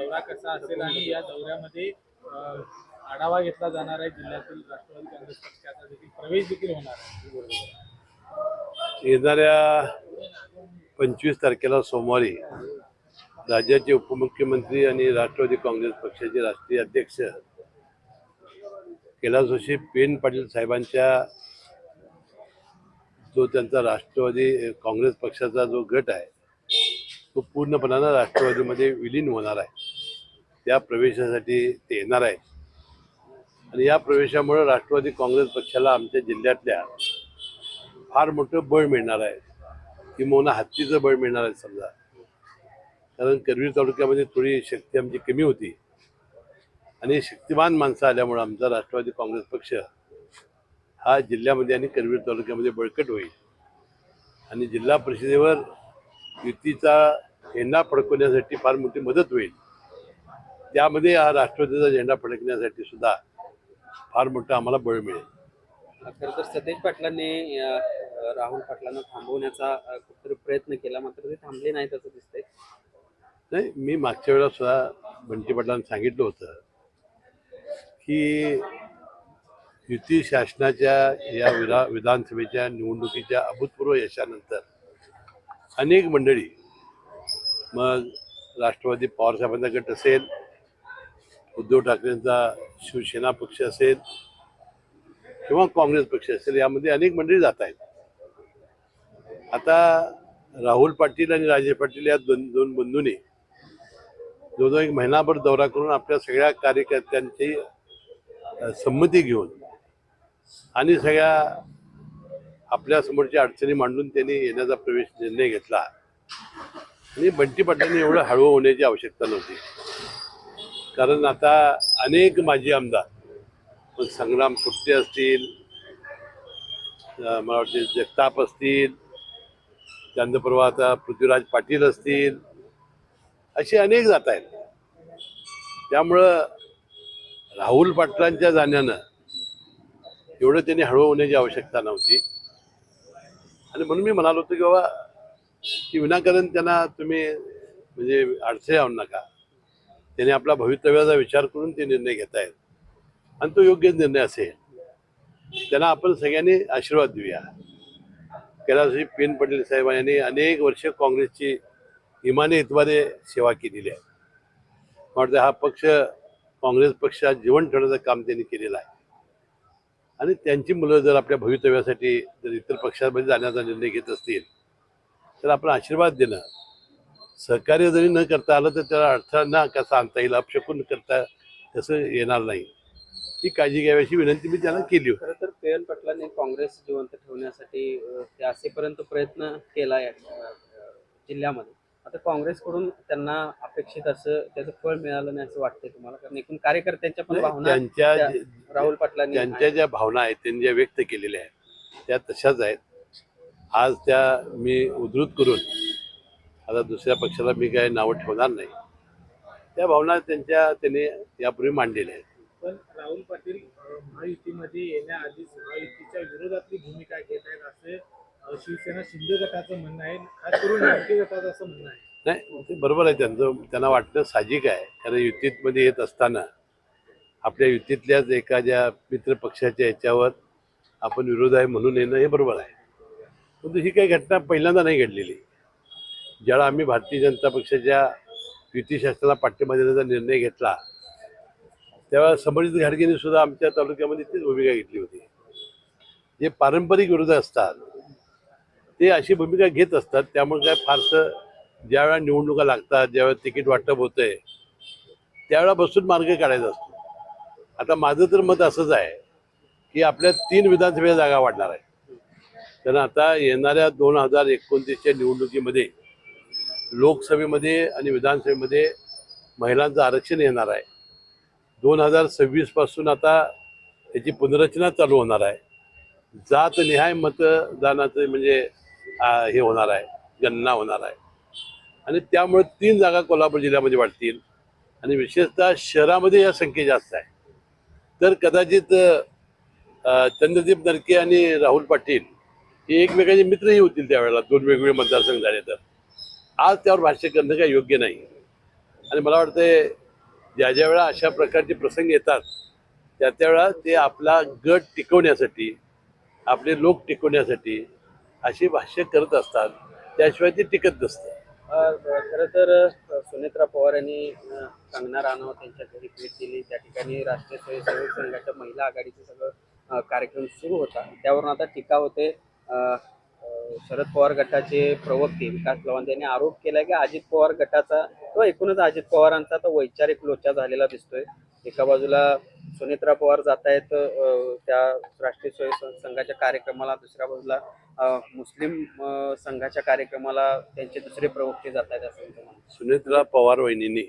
दौरा कसा असेल आणि या दौऱ्यामध्ये आढावा घेतला जाणार आहे जिल्ह्यातील राष्ट्रवादी काँग्रेस पक्षाचा देखील. प्रवेश देखील होणार आहे. येणाऱ्या पंचवीस तारखेला सोमवारी राज्याचे उपमुख्यमंत्री आणि राष्ट्रवादी काँग्रेस पक्षाचे राष्ट्रीय अध्यक्ष कैलास जोशी पेन पाटील साहेबांच्या जो त्यांचा राष्ट्रवादी काँग्रेस पक्षाचा जो गट आहे तो पूर्णपणानं राष्ट्रवादीमध्ये विलीन होणार आहे. त्या प्रवेशासाठी ते येणार आहे. आणि या प्रवेशामुळे राष्ट्रवादी काँग्रेस पक्षाला आमच्या जिल्ह्यातल्या फार मोठं बळ मिळणार आहे. किंवा हत्तीचं बळ मिळणार आहे समजा. कारण करवीर तालुक्यामध्ये थोडी शक्ती आमची कमी होती. आणि शक्तिमान माणसं आल्यामुळं आमचा राष्ट्रवादी काँग्रेस पक्ष हा जिल्ह्यामध्ये आणि करवीर तालुक्यामध्ये बळकट होईल. आणि जिल्हा परिषदेवर युतीचा हेंडा फडकवण्यासाठी फार मोठी मदत होईल. त्यामध्ये हा राष्ट्रवादीचा झेंडा फडकण्यासाठी सुद्धा फार मोठं आम्हाला बळ मिळेल. खरं तर सतेज पाटलांनी राहुल पाटलांना थांबवण्याचा कुठेतरी प्रयत्न केला मात्र ते थांबले नाहीत असं दिसतंय. नाही मी मागच्या वेळेला सुद्धा बंटी पाटलांना सांगितलं होतं की युती शासनाच्या या विधा विधानसभेच्या निवडणुकीच्या अभूतपूर्व यशानंतर अनेक मंडळी मग राष्ट्रवादी पवारसाहेबांचा गट असेल उद्धव ठाकरेंचा शिवसेना पक्ष असेल किंवा काँग्रेस पक्ष असेल यामध्ये अनेक मंडळी जात आहेत. आता राहुल पाटील आणि राजे पाटील या दोन दोन बंधूंनी जवळजवळ एक महिनाभर दौरा करून आपल्या सगळ्या कार्यकर्त्यांची संमती घेऊन आणि सगळ्या आपल्या समोरच्या अडचणी मांडून त्यांनी येण्याचा प्रवेश निर्णय घेतला. आणि बंटी पाटलांनी एवढं हळू होण्याची आवश्यकता नव्हती. कारण आता अनेक माजी आमदार मग संग्राम सुट्टे असतील मला वाटते जगताप असतील त्यानंतर आता पृथ्वीराज पाटील असतील असे अनेक जात आहेत. त्यामुळं राहुल पाटलांच्या जाण्यानं एवढं त्यांनी हळू होण्याची आवश्यकता नव्हती. आणि म्हणून मी म्हणालो होतो की बाबा की विनाकारण त्यांना तुम्ही म्हणजे अडथळे आणू नका. त्याने आपला भवितव्याचा विचार करून ते निर्णय घेत आहेत आणि तो योग्य निर्णय असेल. त्यांना आपण सगळ्यांनी आशीर्वाद देऊया. कैलासजी पेन पटेल साहेब यांनी अनेक वर्ष काँग्रेसची इमाने इतवारे सेवा केलेली आहे. वाटतं हा पक्ष काँग्रेस पक्षात जीवन ठेवण्याचं काम त्यांनी केलेलं आहे. आणि त्यांची मुलं जर आपल्या भवितव्यासाठी जर इतर पक्षामध्ये जाण्याचा निर्णय घेत असतील तर आपण आशीर्वाद देणं सहकार्य जरी न करता आलं तर त्याला अडथळा न कसा आणता येईल अपशकून करता तसं येणार नाही. ही काळजी घ्यावी विनंती मी त्यांना केली होती. खरं तर पेयन पाटलांनी काँग्रेस जिवंत ठेवण्यासाठी असेपर्यंत प्रयत्न अ, जिल्ह्यामध्ये. आता काँग्रेसकडून त्यांना अपेक्षित असं त्याचं फळ मिळालं नाही असं वाटतंय तुम्हाला? कारण एकूण कार्यकर्त्यांच्या पण भावना त्यांच्या राहुल पाटलांनी त्यांच्या ज्या भावना आहेत त्यांनी ज्या व्यक्त केलेल्या आहेत त्या तशाच आहेत. आज त्या मी उद्धृत करून आता दुसऱ्या पक्षाला मी काय नावं ठेवणार नाही. त्या भावना त्यांच्या त्यांनी यापूर्वी मांडलेल्या आहेत. पण राहुल पाटील महायुतीमध्ये येण्याआधीच महायुतीच्या विरोधातली भूमिका घेत आहेत असे शिवसेना शिंदे गटाचं म्हणणं आहे. खास करून नाटके गटाचं असं म्हणणं आहे. नाही ते बरोबर आहे त्यांचं. त्यांना वाटणं साहजिक आहे. कारण युतीमध्ये येत असताना आपल्या युतीतल्याच एखाद्या मित्र पक्षाच्या याच्यावर आपण विरोध आहे म्हणून येणं हे बरोबर आहे. परंतु ही काही घटना पहिल्यांदा नाही घडलेली. ज्यावेळा आम्ही भारतीय जनता पक्षाच्या युती शासनाला पाठिंबा देण्याचा निर्णय घेतला तेव्हा समरित घाडगेने सुद्धा आमच्या तालुक्यामध्ये तीच भूमिका घेतली होती. जे पारंपरिक विरोध असतात ते अशी भूमिका घेत असतात त्यामुळे काय फारसं ज्यावेळा निवडणुका लागतात ज्यावेळेला तिकीट वाटप होतंय त्यावेळा बसून मार्ग काढायचा असतो. आता माझं तर मत असंच आहे की आपल्या तीन विधानसभेच्या जागा वाढणार आहे. कारण आता येणाऱ्या दोन हजार एकोणतीसच्या निवडणुकीमध्ये लोकसभेमध्ये आणि विधानसभेमध्ये महिलांचं आरक्षण येणार आहे. दोन हजार सव्वीसपासून आता त्याची पुनर्रचना चालू होणार आहे. जात निहाय मतदानाचं म्हणजे हे होणार आहे. गणना होणार आहे. आणि त्यामुळे तीन जागा कोल्हापूर जिल्ह्यामध्ये वाढतील. आणि विशेषतः शहरामध्ये या संख्या जास्त आहे. तर कदाचित चंद्रदीप नरके आणि राहुल पाटील हे एकमेकांचे मित्रही होतील त्यावेळेला. दोन वेगवेगळे मतदारसंघ झाले तर. आज त्यावर भाष्य करणं काही योग्य नाही. आणि मला वाटतं ज्या ज्या वेळा अशा प्रकारचे प्रसंग येतात त्या त्यावेळा ते आपला गट टिकवण्यासाठी आपले लोक टिकवण्यासाठी अशी भाष्य करत असतात. त्याशिवाय ते टिकत नसतं. खरं तर सुनेत्रा पवार यांनी कंगना राणावत त्यांच्या घरी भेट दिली. त्या ठिकाणी राष्ट्रीय स्वयंसेवक संघाच्या महिला आघाडीचे सगळं कार्यक्रम सुरू होता. त्यावरून आता टीका होते शरद पवार गटाचे प्रवक्ते विकास लवांत यांनी आरोप केला की अजित पवार गटाचा किंवा एकूणच अजित पवारांचा आता वैचारिक लोचा झालेला दिसतोय. एका बाजूला सुनेत्रा पवार जात आहेत त्या राष्ट्रीय स्वयंसेवक संघाच्या कार्यक्रमाला दुसऱ्या बाजूला मुस्लिम संघाच्या कार्यक्रमाला त्यांचे दुसरे प्रवक्ते जात आहेत असं सुनेत्रा पवार वहिनींनी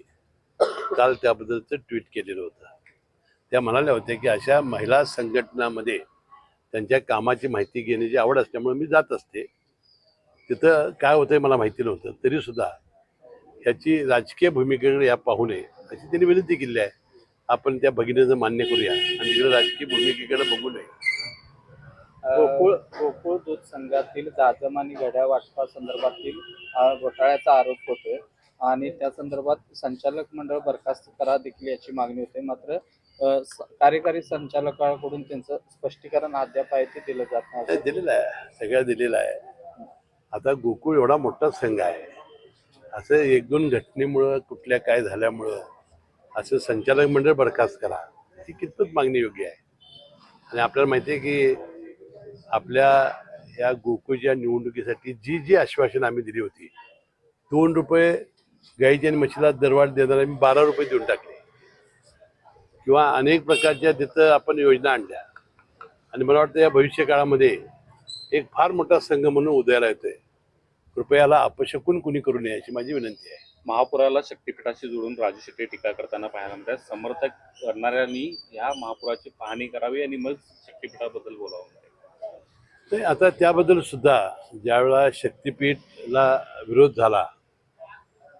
काल त्याबद्दलचं ट्विट केलेलं होतं. त्या म्हणाल्या होत्या की अशा महिला संघटनामध्ये त्यांच्या कामाची माहिती घेण्याची आवड असल्यामुळे मी जात असते. तिथं काय होतं मला माहिती नव्हतं. तरीसुद्धा याची राजकीय भूमिकेकडे या पाहू नये अशी त्यांनी विनंती केली आहे. आपण त्या भगिनीचं मान्य करूया आणि तिकडे राजकीय भूमिकेकडे बघू नये. गोकुळ गोकुळ दूध संघातील जाजम आणि गड्या वाटपा संदर्भातील घोटाळ्याचा आरोप होतोय. आणि त्या संदर्भात संचालक मंडळ बरखास्त करा देखील याची मागणी होते. मात्र कार्यकारी संचालकाकडून त्यांचं स्पष्टीकरण अद्याप आहे ते दिलं जात नाही, दिलेलं आहे. सगळं दिलेलं आहे. आता गोकुळ एवढा मोठा संघ आहे. असं एक दोन घटनेमुळं कुठल्या काय झाल्यामुळं असं संचालक मंडळ बरखास्त करा. ही कितपत मागणी योग्य आहे? आणि आपल्याला माहिती आहे की आपल्या या गोकुळच्या निवडणुकीसाठी जी जी आश्वासन आम्ही दिली होती दोन रुपये गाईच्या आणि म्हशीला दरवाढ देणार आम्ही बारा रुपये देऊन टाकले. किंवा अनेक प्रकारच्या तिथं आपण योजना आणल्या. आणि मला वाटतं या भविष्य काळामध्ये एक फार मोठा संघ म्हणून उदयाला येतोय. कृपयाला अपशकून कुणी करू नये अशी माझी विनंती आहे. महापुराला शक्तीपीठाशी जोडून राजू शेट्टी टीका करताना पाहायला मिळतात. समर्थक करणाऱ्यांनी या महापुराची पाहणी करावी आणि मग शक्तीपीठाबद्दल बोलावं. नाही आता त्याबद्दल सुद्धा ज्यावेळा शक्तीपीठला विरोध झाला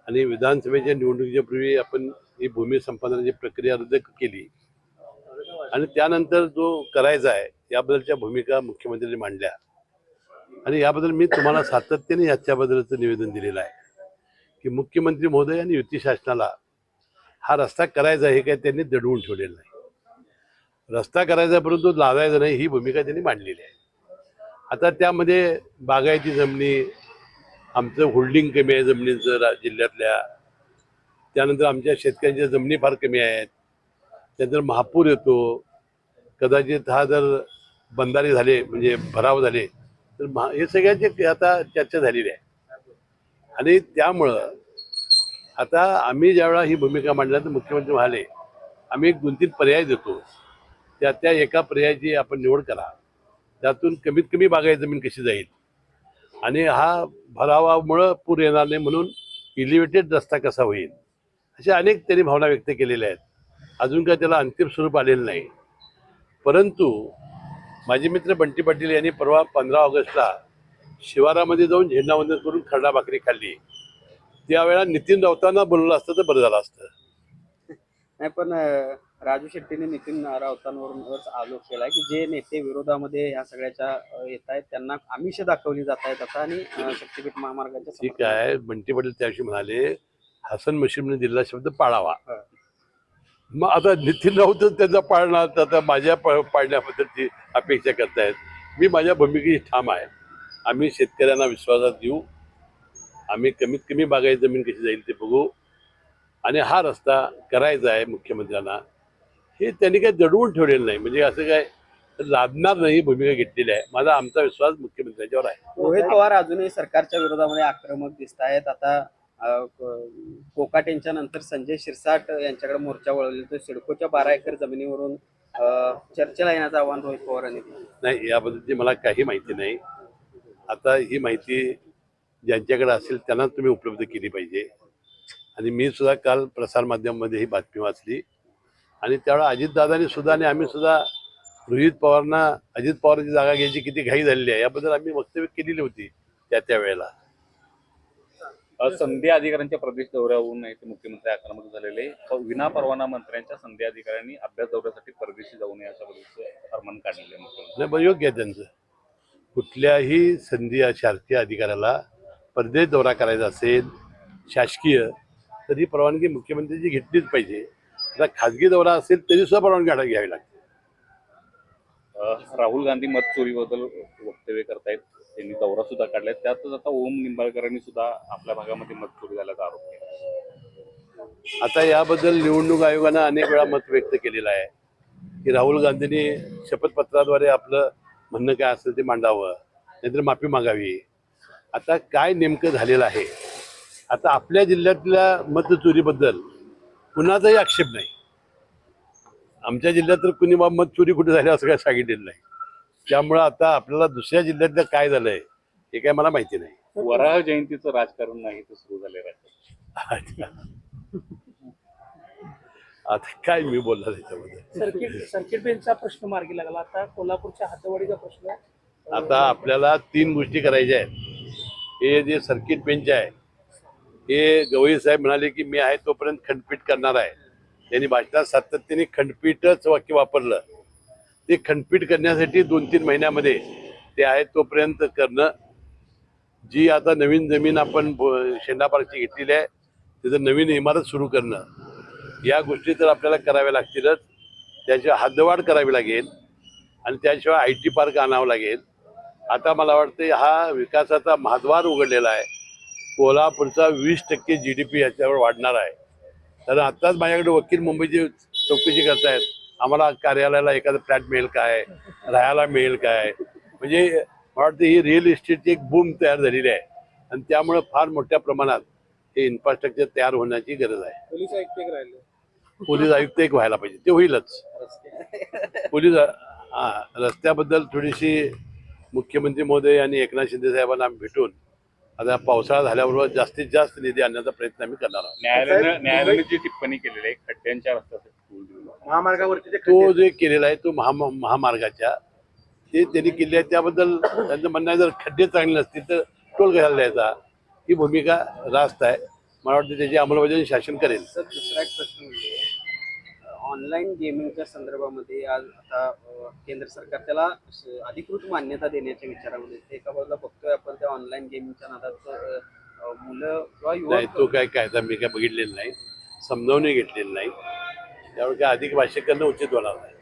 आणि विधानसभेच्या निवडणुकीच्या पूर्वी आपण ही भूमी संपादनाची प्रक्रिया रद्द केली. आणि त्यानंतर जो करायचा आहे याबद्दलच्या भूमिका मुख्यमंत्र्यांनी मांडल्या. आणि याबद्दल मी तुम्हाला सातत्याने याच्याबद्दलचं निवेदन दिलेलं आहे की मुख्यमंत्री महोदय आणि युती शासनाला हा रस्ता करायचा आहे हे काय त्यांनी दडवून ठेवलेलं नाही. रस्ता करायचा परंतु लावायचा नाही ही भूमिका त्यांनी मांडलेली आहे. आता त्यामध्ये बागायती जमिनी आमचं होल्डिंग कमी आहे जमिनीचं जिल्ह्यातल्या त्यानंतर आमच्या शेतकऱ्यांच्या जमिनी फार कमी आहेत. त्यानंतर महापूर येतो. कदाचित हा जर बंधारे झाले म्हणजे भराव झाले तर महा हे सगळ्याची आता चर्चा झालेली आहे. आणि त्यामुळं आता आम्ही ज्यावेळा ही भूमिका मांडल्या तर मुख्यमंत्री म्हणाले आम्ही एक दोन तीन पर्याय देतो. त्या त्या एका पर्यायाची आपण निवड करा. त्यातून कमीत कमी बागायत जमीन कशी जाईल? आणि हा भरावामुळं पूर येणार नाही म्हणून इलिव्हेटेड रस्ता कसा होईल? अशा अनेक त्यांनी भावना व्यक्त केलेल्या आहेत. अजून काय त्याला अंतिम स्वरूप आलेलं नाही. परंतु माझे मित्र बंटी पाटील यांनी परवा पंधरा ऑगस्टला शिवारामध्ये जाऊन झेंडावंदन करून खरडा भाकरी खाल्ली. त्यावेळेला नितीन राऊतांना बोलवलं असतं तर बरं झालं असतं. नाही पण राजू शेट्टीने नितीन राऊतांवरूनच आरोप केलाय की जे नेते विरोधामध्ये ह्या सगळ्याच्या येत आहेत त्यांना आमिष दाखवली जात आहेत आता आणि शक्तीपीठ महामार्गाच्या ठीक आहे. बंटी पाटील त्याविषयी म्हणाले हसन मशीमने दिलेला शब्द पाळावा. मग आता नितीन राऊत त्याचा पाळणार तर आता माझ्या पाळण्याबद्दलची अपेक्षा करतायत मी माझ्या भूमिकेची ठाम आहे. आम्ही शेतकऱ्यांना विश्वासात देऊ. आम्ही कमीत कमी बागायत जमीन कशी जाईल ते बघू. आणि हा रस्ता करायचा आहे मुख्यमंत्र्यांना. हे त्यांनी काही दडवून ठेवलेलं नाही. म्हणजे असं काय लादणार नाही भूमिका घेतलेली आहे. माझा आमचा विश्वास मुख्यमंत्र्यांच्यावर आहे. रोहित पवार अजूनही सरकारच्या विरोधामध्ये आक्रमक दिसत आहेत आता कोकाट यांच्या कोकाटेंच्या नंतर संजय शिरसाट यांच्याकडे मोर्चा वळवली तो सिडकोच्या बारा एकर जमिनीवरून चर्चेला येण्याचं आव्हान रोहित पवार यांनी नाही याबद्दलची मला काही माहिती नाही. आता ही माहिती ज्यांच्याकडे असेल त्यांना तुम्ही उपलब्ध केली पाहिजे. आणि मी सुद्धा काल प्रसारमाध्यमामध्ये ही बातमी वाचली. आणि त्यावेळेला अजितदादांनी सुद्धा आणि आम्ही सुद्धा रोहित पवारांना अजित पवारांची जागा घ्यायची किती घाई झालेली आहे याबद्दल आम्ही वक्तव्य केलेली होती त्या त्या वेळेला अ, संधी अधिकाऱ्यांच्या प्रदेश दौऱ्यावरून इथे मुख्यमंत्री आक्रमक झालेले. विना परवाना मंत्र्यांच्या संधी अधिकाऱ्यांनी अभ्यास दौऱ्यासाठी परदेशी जाऊ नये अशा पद्धतीचं फरमान काढलेलं मुख्यमंत्री. योग्य आहे त्यांचं. कुठल्याही संधी शासकीय अधिकाऱ्याला परदेश दौरा करायचा असेल शासकीय तर तरी परवानगी मुख्यमंत्र्यांची घेतलीच पाहिजे. आता खाजगी दौरा असेल तरी सुद्धा परवानगी घ्या- घ्यावी लागते. राहुल गांधी मत चोरीबद्दल वक्तव्य करतायत. त्यांनी दौरा सुद्धा काढलाय. त्यातच आता ओम निंबाळकरांनी सुद्धा आपल्या भागामध्ये मत चोरी झाल्याचा आरोप केला. आता याबद्दल निवडणूक आयोगानं अनेक वेळा मत व्यक्त केलेलं आहे. की राहुल गांधींनी शपथपत्राद्वारे आपलं म्हणणं काय असेल ते मांडावं. नाहीतर माफी मागावी. आता काय नेमकं झालेलं आहे? आता आपल्या जिल्ह्यातल्या मतचोरीबद्दल कुणाचाही आक्षेप नाही. आमच्या जिल्ह्यात तर कुणी बा मत चोरी कुठे झाली असं काय सांगितलेलं नाही. त्यामुळं आता आपल्याला दुसऱ्या जिल्ह्यातलं काय झालंय हे काय मला माहिती नाही. वराह जयंतीचं राजकारण नाही ते सुरू झाले आता काय मी बोलणार त्याच्यामध्ये सर्किट सर्किट बेंचचा प्रश्न मार्गी लागला. आता कोल्हापूरच्या हातवाडीचा प्रश्न. आता आपल्याला तीन गोष्टी करायच्या आहेत. हे जे सर्किट बेंच आहे हे गवई साहेब म्हणाले की मी आहे तोपर्यंत खंडपीठ करणार आहे. त्यांनी भाषणात सातत्याने खंडपीठच वाक्य वापरलं. ते खंडपीठ करण्यासाठी दोन तीन महिन्यामध्ये ते आहे तोपर्यंत करणं. जी आता नवीन जमीन आपण ब- शेंडा पार्कची घेतलेली आहे तिथं नवीन इमारत सुरू करणं. या गोष्टी तर आपल्याला कराव्या लागतीलच. त्याची हद्दवाढ करावी लागेल आणि त्याशिवाय आय टी पार्क आणावं लागेल. आता मला वाटतं हा विकासाचा महाद्वार उघडलेला आहे. कोल्हापूरचा वीस टक्के जी डी पी याच्यावर वाढणार आहे. तर आत्ताच माझ्याकडे वकील मुंबईची चौकशी करतायत. आम्हाला कार्यालयाला एखादं फ्लॅट मिळेल काय? राहायला मिळेल काय? म्हणजे मला वाटतं ही रिअल इस्टेटची एक बूम तयार झालेली आहे. आणि त्यामुळं फार मोठ्या प्रमाणात हे इन्फ्रास्ट्रक्चर तयार होण्याची गरज आहे. पोलीस आयुक्त एक राहिले. पोलीस आयुक्त एक व्हायला पाहिजे. ते होईलच. पोलीस हा रस्त्याबद्दल थोडीशी मुख्यमंत्री महोदय आणि एकनाथ शिंदे साहेबांना आम्ही भेटून आता पावसाळा झाल्याबरोबर जास्तीत जास्त निधी आणण्याचा प्रयत्न आम्ही करणार आहोत. न्यायालयानं न्यायालयाने जी टिप्पणी केलेली आहे खड्ड्यांच्या रस्त्यासाठी. महामार्गावरती तो जे केलेला आहे तो महा महामार्गाच्या ते त्यांनी केले आहे त्याबद्दल त्यांचं म्हणणं आहे जर खड्डे चांगले नसतील तर टोल घालायला द्यायचा? ही भूमिका रास्त आहे. मला वाटतं त्याची अंमलबजावणी शासन करेल. सर दुसरा एक प्रश्न म्हणजे ऑनलाईन गेमिंगच्या संदर्भामध्ये आज आता केंद्र सरकार त्याला अधिकृत मान्यता देण्याच्या विचारामध्ये. एका बाजूला बघतोय आपण त्या ऑनलाईन गेमिंगच्या नादात मुलं किंवा नाही युवक तो काय कायदा मी काय बघितलेला नाही. समजावून घेतलेला नाही. त्यामुळे काय अधिक भाष्य करणं उचित होणार नाही.